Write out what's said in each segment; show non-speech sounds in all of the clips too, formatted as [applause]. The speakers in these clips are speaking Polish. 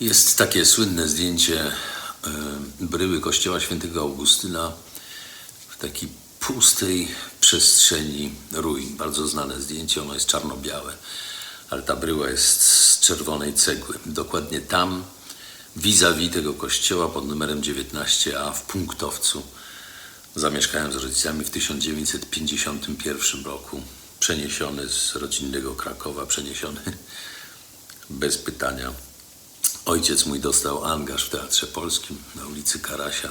Jest takie słynne zdjęcie e, bryły kościoła świętego Augustyna w takiej pustej przestrzeni ruin. Bardzo znane zdjęcie, ono jest czarno-białe, ale ta bryła jest z czerwonej cegły. Dokładnie tam, vis-a-vis tego kościoła pod numerem 19a w punktowcu, zamieszkałem z rodzicami w 1951 roku. Przeniesiony z rodzinnego Krakowa, przeniesiony [laughs] bez pytania. Ojciec mój dostał angaż w Teatrze Polskim na ulicy Karasia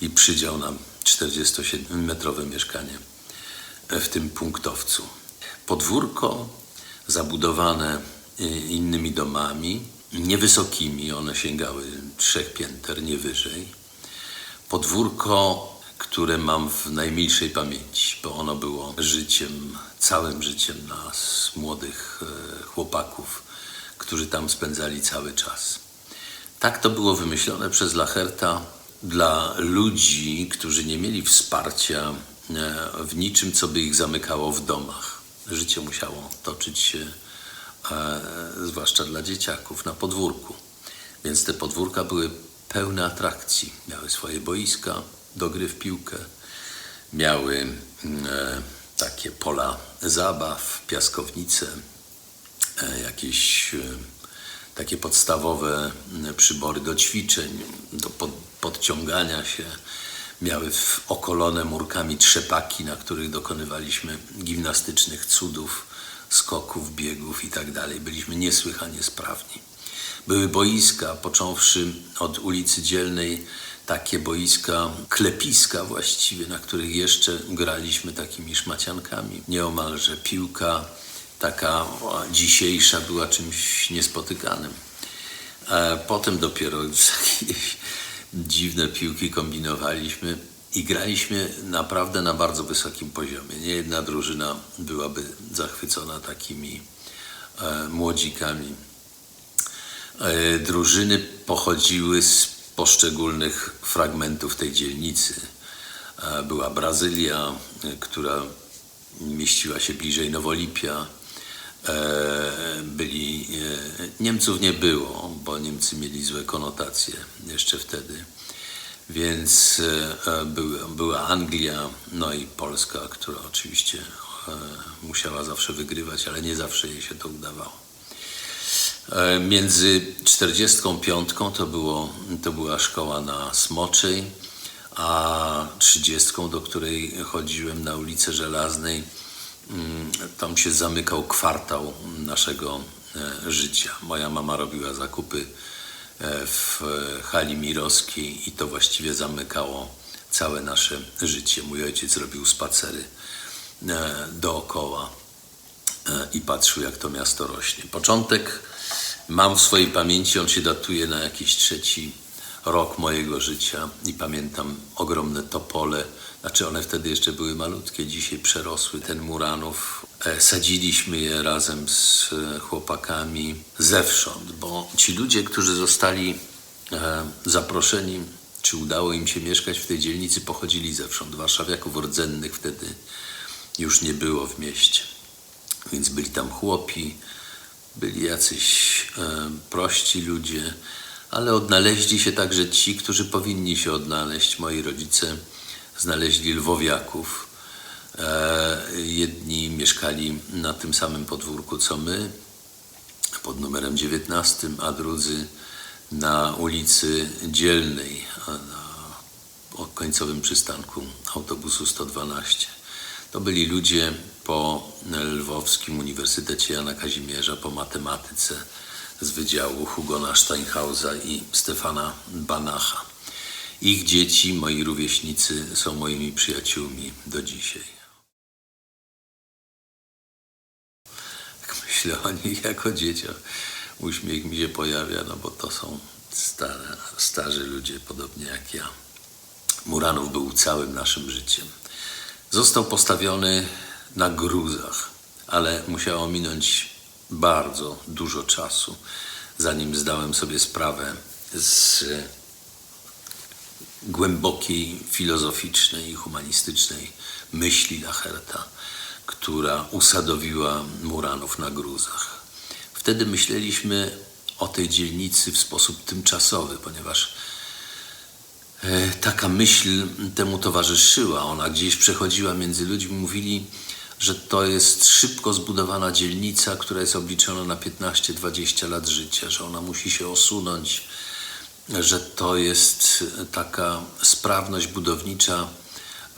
i przydział nam 47-metrowe mieszkanie w tym punktowcu. Podwórko zabudowane y, innymi domami, niewysokimi, one sięgały trzech pięter, nie wyżej. Podwórko, które mam w najmilszej pamięci, bo ono było życiem, całym życiem nas, młodych e, chłopaków, którzy tam spędzali cały czas. Tak to było wymyślone przez Lacherta dla ludzi, którzy nie mieli wsparcia e, w niczym, co by ich zamykało w domach. Życie musiało toczyć się, e, zwłaszcza dla dzieciaków, na podwórku. Więc te podwórka były pełne atrakcji. Miały swoje boiska do gry w piłkę, miały mm, e, takie pola zabaw, piaskownice, jakieś e, takie podstawowe przybory do ćwiczeń, do pod, podciągania się. Miały okolone murkami trzepaki, na których dokonywaliśmy gimnastycznych cudów, skoków, biegów i tak. Byliśmy niesłychanie sprawni. Były boiska, począwszy od ulicy Dzielnej, takie boiska, klepiska właściwie, na których jeszcze graliśmy takimi szmaciankami. Nieomalże piłka taka dzisiejsza była czymś niespotykanym. E, Potem dopiero jakieś dziwne piłki kombinowaliśmy i graliśmy naprawdę na bardzo wysokim poziomie. Nie jedna drużyna byłaby zachwycona takimi e, młodzikami. E, drużyny pochodziły z poszczególnych fragmentów tej dzielnicy. Była Brazylia, która mieściła się bliżej Nowolipia. E, Byli, e, Niemców nie było, bo Niemcy mieli złe konotacje jeszcze wtedy. Więc e, była, Anglia, no i Polska, która oczywiście musiała zawsze wygrywać, ale nie zawsze jej się to udawało. Między 45 to, było, to była szkoła na Smoczej, a 30, do której chodziłem na ulicę Żelaznej, tam się zamykał kwartał naszego e, życia. Moja mama robiła zakupy e, w hali Mirowskiej i to właściwie zamykało całe nasze życie. Mój ojciec robił spacery e, dookoła i patrzył, jak to miasto rośnie. Początek mam w swojej pamięci, on się datuje na jakiś trzeci rok mojego życia i pamiętam ogromne topole, znaczy one wtedy jeszcze były malutkie, dzisiaj przerosły ten Muranów. E, Sadziliśmy je razem z e, chłopakami zewsząd, bo ci ludzie, którzy zostali e, zaproszeni, czy udało im się mieszkać w tej dzielnicy, pochodzili zewsząd. Warszawiaków rdzennych wtedy już nie było w mieście. Więc byli tam chłopi, byli jacyś prości ludzie, ale odnaleźli się także ci, którzy powinni się odnaleźć. Moi rodzice znaleźli lwowiaków. E, jedni mieszkali na tym samym podwórku co my, pod numerem 19, a drudzy na ulicy Dzielnej, o końcowym przystanku autobusu 112. To byli ludzie po Lwowskim Uniwersytecie Jana Kazimierza, po matematyce z Wydziału Hugona Steinhausa i Stefana Banacha. Ich dzieci, moi rówieśnicy, są moimi przyjaciółmi do dzisiaj. Jak myślę o nich jako dzieciach, uśmiech mi się pojawia, no bo to są stare, starzy ludzie, podobnie jak ja. Muranów był całym naszym życiem. Został postawiony na gruzach, ale musiało minąć bardzo dużo czasu, zanim zdałem sobie sprawę z głębokiej filozoficznej i humanistycznej myśli Lacherta, która usadowiła Muranów na gruzach. Wtedy myśleliśmy o tej dzielnicy w sposób tymczasowy, ponieważ e, taka myśl temu towarzyszyła. Ona gdzieś przechodziła między ludźmi, mówili, że to jest szybko zbudowana dzielnica, która jest obliczona na 15-20 lat życia, że ona musi się osunąć, że to jest taka sprawność budownicza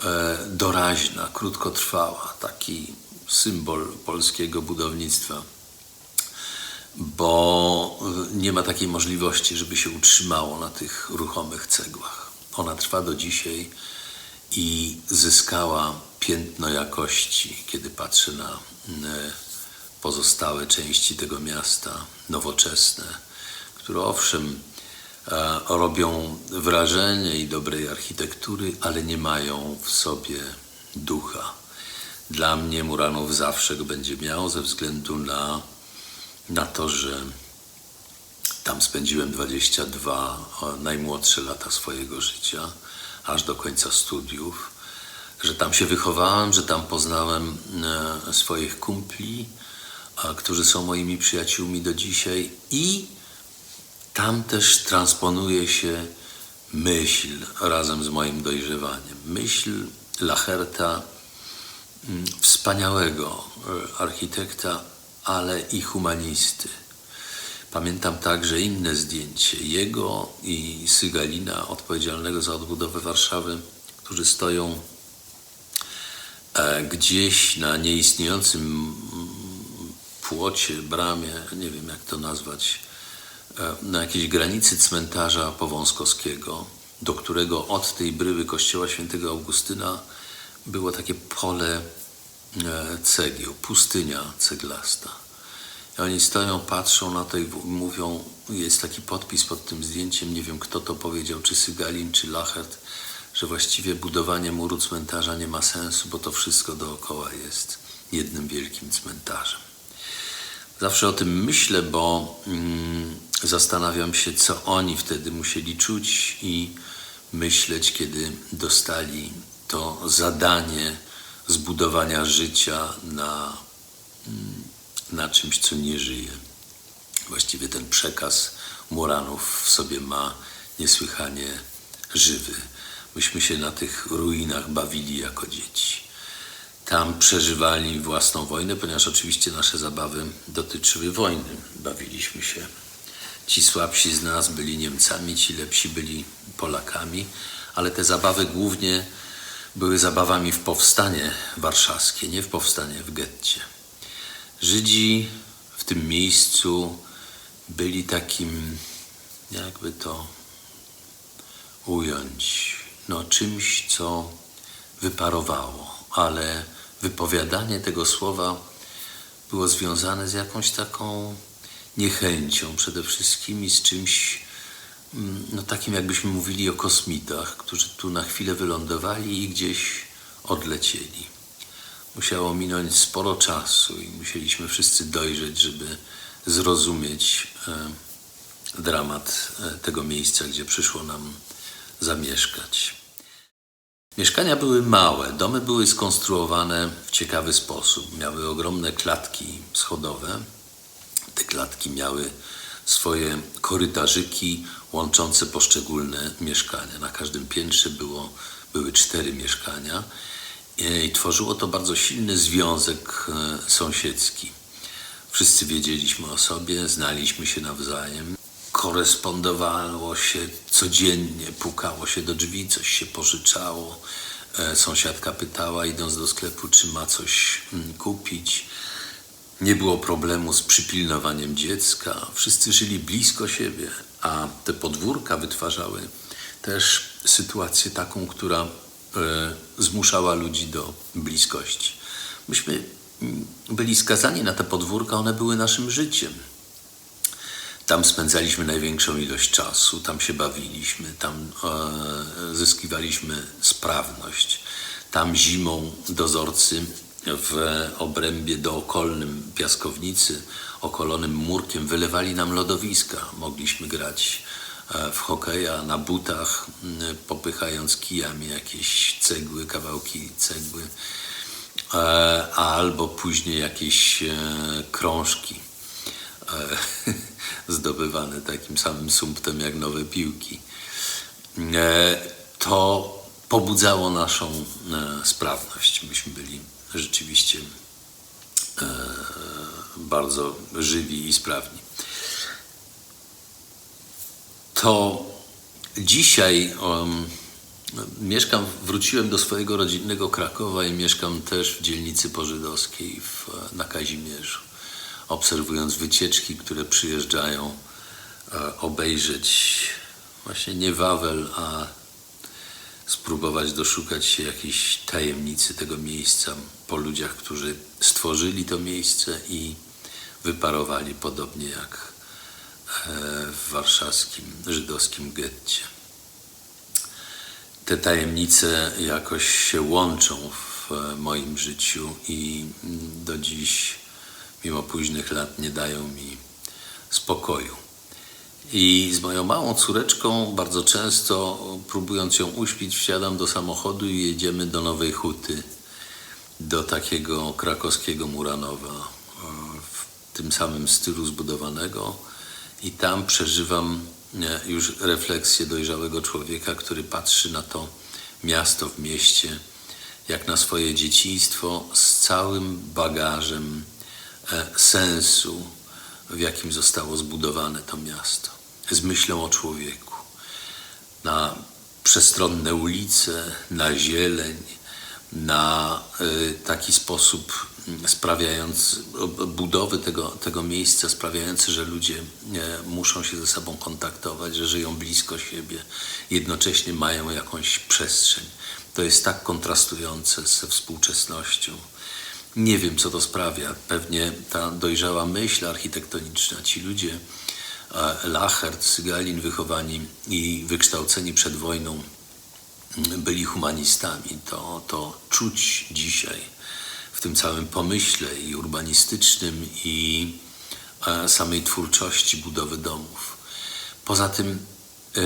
e, doraźna, krótkotrwała, taki symbol polskiego budownictwa, bo nie ma takiej możliwości, żeby się utrzymało na tych ruchomych cegłach. Ona trwa do dzisiaj i zyskała piętno jakości, kiedy patrzę na e, pozostałe części tego miasta, nowoczesne, które owszem e, robią wrażenie i dobrej architektury, ale nie mają w sobie ducha. Dla mnie Muranów zawsze go będzie miał ze względu na, na to, że tam spędziłem 22 najmłodsze lata swojego życia, aż do końca studiów, że tam się wychowałem, że tam poznałem e, swoich kumpli, którzy są moimi przyjaciółmi do dzisiaj i tam też transponuje się myśl razem z moim dojrzewaniem. Myśl Lacherta, mm, wspaniałego e, architekta, ale i humanisty. Pamiętam także inne zdjęcie jego i Sygalina, odpowiedzialnego za odbudowę Warszawy, którzy stoją gdzieś na nieistniejącym płocie, bramie, nie wiem jak to nazwać, e, na jakiejś granicy cmentarza Powązkowskiego, do którego od tej bryły kościoła świętego Augustyna było takie pole e, cegieł, pustynia ceglasta. I oni stoją, patrzą na to i mówią, jest taki podpis pod tym zdjęciem, nie wiem kto to powiedział, czy Sygalin, czy Lachert, że właściwie budowanie muru cmentarza nie ma sensu, bo to wszystko dookoła jest jednym wielkim cmentarzem. Zawsze o tym myślę, bo mm, zastanawiam się, co oni wtedy musieli czuć i myśleć, kiedy dostali to zadanie zbudowania życia na, mm, na czymś, co nie żyje. Właściwie ten przekaz Muranów w sobie ma niesłychanie żywy. Myśmy się na tych ruinach bawili jako dzieci. Tam przeżywali własną wojnę, ponieważ oczywiście nasze zabawy dotyczyły wojny. Bawiliśmy się. Ci słabsi z nas byli Niemcami, ci lepsi byli Polakami, ale te zabawy głównie były zabawami w powstanie warszawskie, nie w powstanie w getcie. Żydzi w tym miejscu byli takim, jakby to ująć, no czymś, co wyparowało, ale wypowiadanie tego słowa było związane z jakąś taką niechęcią przede wszystkim i z czymś mm, no takim jakbyśmy mówili o kosmitach, którzy tu na chwilę wylądowali i gdzieś odlecieli. Musiało minąć sporo czasu i musieliśmy wszyscy dojrzeć, żeby zrozumieć e, dramat e, tego miejsca, gdzie przyszło nam zamieszkać. Mieszkania były małe, domy były skonstruowane w ciekawy sposób. Miały ogromne klatki schodowe. Te klatki miały swoje korytarzyki łączące poszczególne mieszkania. Na każdym piętrze było, były cztery mieszkania i tworzyło to bardzo silny związek e, sąsiedzki. Wszyscy wiedzieliśmy o sobie, znaliśmy się nawzajem korespondowało się codziennie, pukało się do drzwi, coś się pożyczało. E, sąsiadka pytała, idąc do sklepu, czy ma coś mm, kupić. Nie było problemu z przypilnowaniem dziecka. Wszyscy żyli blisko siebie, a te podwórka wytwarzały też sytuację taką, która e, zmuszała ludzi do bliskości. Myśmy mm, byli skazani na te podwórka, one były naszym życiem. Tam spędzaliśmy największą ilość czasu, tam się bawiliśmy, tam e, zyskiwaliśmy sprawność. Tam zimą dozorcy w obrębie dookolnym piaskownicy, okolonym murkiem, wylewali nam lodowiska. Mogliśmy grać e, w hokeja na butach, popychając kijami jakieś cegły, kawałki cegły, e, albo później jakieś krążki e, [laughs] zdobywane takim samym sumptem jak nowe piłki. E, to pobudzało naszą e, sprawność. Myśmy byli rzeczywiście e, bardzo żywi i sprawni. To dzisiaj um, mieszkam, wróciłem do swojego rodzinnego Krakowa i mieszkam też w dzielnicy pożydowskiej w, na Kazimierzu. Obserwując wycieczki, które przyjeżdżają e, obejrzeć właśnie nie Wawel, a spróbować doszukać się jakiejś tajemnicy tego miejsca po ludziach, którzy stworzyli to miejsce i wyparowali podobnie jak e, w warszawskim żydowskim getcie. Te tajemnice jakoś się łączą w e, moim życiu i mm, do dziś, mimo późnych lat, nie dają mi spokoju. I z moją małą córeczką bardzo często, próbując ją uśpić, wsiadam do samochodu i jedziemy do Nowej Huty, do takiego krakowskiego Muranowa, e, w tym samym stylu zbudowanego. I tam przeżywam e, już refleksję dojrzałego człowieka, który patrzy na to miasto w mieście, jak na swoje dzieciństwo, z całym bagażem sensu, w jakim zostało zbudowane to miasto, z myślą o człowieku. Na przestronne ulice, na zieleń, na y, taki sposób sprawiający, o- budowy tego, tego miejsca sprawiający, że ludzie e, muszą się ze sobą kontaktować, że żyją blisko siebie, jednocześnie mają jakąś przestrzeń. To jest tak kontrastujące ze współczesnością. Nie wiem, co to sprawia. Pewnie ta dojrzała myśl architektoniczna, ci ludzie, Lachert, Sygalin, wychowani i wykształceni przed wojną, byli humanistami. To, to czuć dzisiaj w tym całym pomyśle i urbanistycznym, i samej twórczości budowy domów. Poza tym e,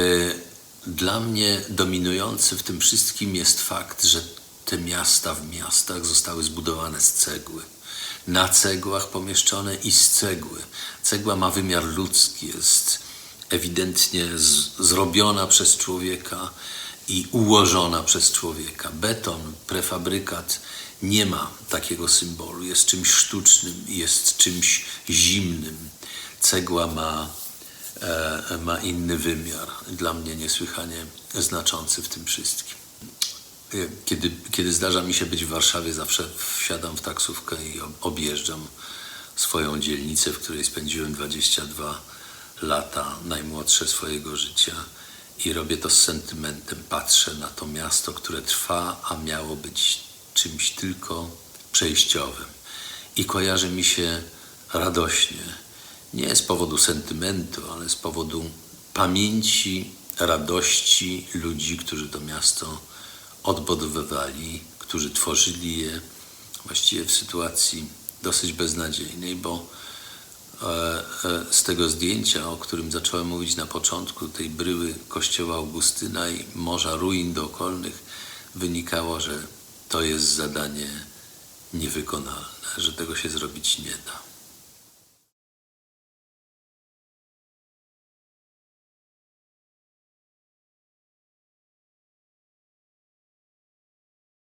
dla mnie dominujący w tym wszystkim jest fakt, że te miasta w miastach zostały zbudowane z cegły. Na cegłach pomieszczone i z cegły. Cegła ma wymiar ludzki, jest ewidentnie zrobiona przez człowieka i ułożona przez człowieka. Beton, prefabrykat nie ma takiego symbolu. Jest czymś sztucznym, jest czymś zimnym. Cegła ma e, ma inny wymiar, dla mnie niesłychanie znaczący w tym wszystkim. E, Kiedy, kiedy zdarza mi się być w Warszawie, zawsze wsiadam w taksówkę i ob- objeżdżam swoją dzielnicę, w której spędziłem 22 lata, najmłodsze swojego życia. I robię to z sentymentem. Patrzę na to miasto, które trwa, a miało być czymś tylko przejściowym. I kojarzy mi się radośnie nie z powodu sentymentu, ale z powodu pamięci, radości ludzi, którzy to miasto odbudowywali, którzy tworzyli je właściwie w sytuacji dosyć beznadziejnej, bo e, e, z tego zdjęcia, o którym zacząłem mówić na początku, tej bryły kościoła Augustyna i morza ruin dookolnych, wynikało, że to jest zadanie niewykonalne, że tego się zrobić nie da.